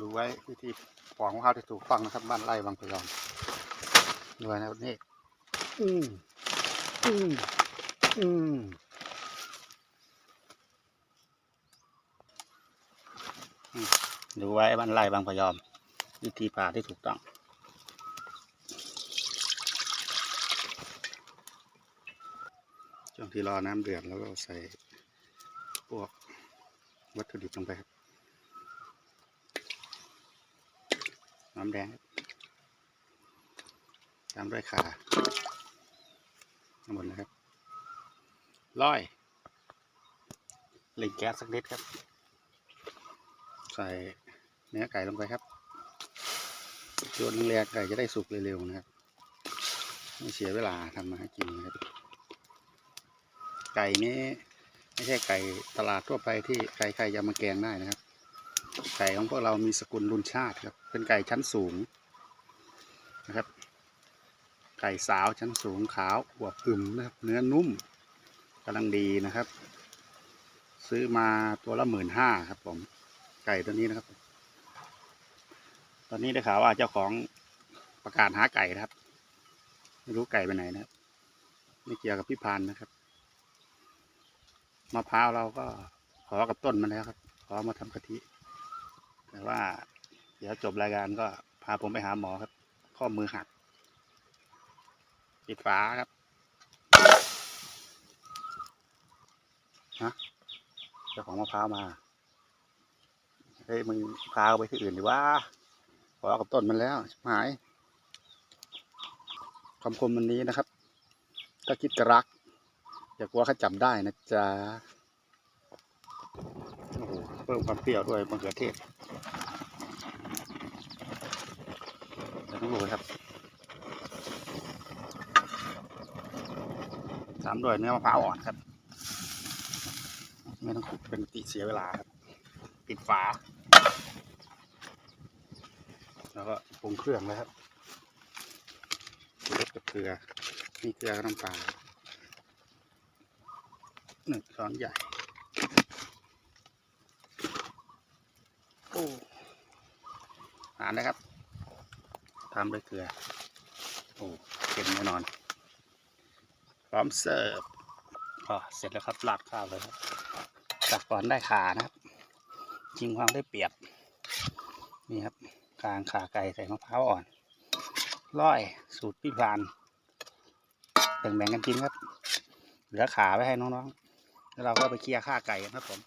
ดูไว้วิธีปอกมะพร้าวที่ถูกต้องนะครับ บ้านไร่บางพยอมดูไว้นะครับนี่อืมอืมอืมดูไว้บ้านไร่บางพยอม วิธีผ่าที่ถูกต้องช่วงที่รอน้ำเดือดแล้วก็ใส่พวกวัตถุดิบลงไปครับ น้ำแดง ตามด้วยขาทั้งหมดนะครับร้อยเล็งแก๊สสักนิดครับ ใส่เนื้อไก่ลงไปครับจนแรกไก่จะได้สุกเร็วๆนะครับไม่เสียเวลาทำมาให้กินนะครับ ไก่นี้ไม่ใช่ไก่ตลาดทั่วไปที่ใครๆจะมาแกงได้นะครับ ไก่ของพวกเรามีสกุลรุนชาติครับ เป็นไก่ชั้นสูงนะครับ ไก่สาวชั้นสูงขาวอวบอึมนะครับ เนื้อนุ่มกำลังดีนะครับ ซื้อมาตัวละหมื่นห้าครับผม ไก่ตัวนี้นะครับ ตอนนี้ได้ข่าวว่าเจ้าของประกาศหาไก่นะครับ ไม่รู้ไก่ไปไหนนะครับ ไม่เกี่ยวกับพี่พานนะครับ มะพร้าวเราก็ขอกับต้นมาแล้วครับ ขอมาทำกะทิ แต่ว่า เดี๋ยวจบรายการก็พาผมไปหาหมอครับ ข้อมือหัก ปิดฝาครับฮะเจ้าของมะพร้าวมา เฮ้ยมึงพาไปที่อื่นดีว่าขอกับต้นมันแล้วหายคำคมวันนี้นะครับ ถ้าคิดกระรัก อย่ากลัวเขาจับได้นะจ๊ะ โอ้โห เพิ่มความเปรี้ยวด้วยมะเขือเทศ สองโรยครับสามด้วยเนื้อมะพร้าวอ่อนครับ ไม่ต้องเป็นติเสียเวลาครับ ปิดฝา แล้วก็ปรุงเครื่องเลยครับรสกับเกลือมีเกลือกับน้ำปลาหนึ่งช้อนใหญ่ โอ้หานนะครับ ทำด้วยเกลือ โอ้เค็มแน่นอน พร้อมเสิร์ฟอ๋อเสร็จแล้วครับราดข้าวเลยครับตักก่อนได้ขานะครับชิงความได้เปรียบ นี่ครับกลางขาไก่ใส่มะพร้าวอ่อน ร้อยสูตรพี่พานแบ่งๆกันกินครับ เหลือขาไว้ให้น้องๆ แล้วเราก็ไปเคลียร์ข้าไก่กันครับผม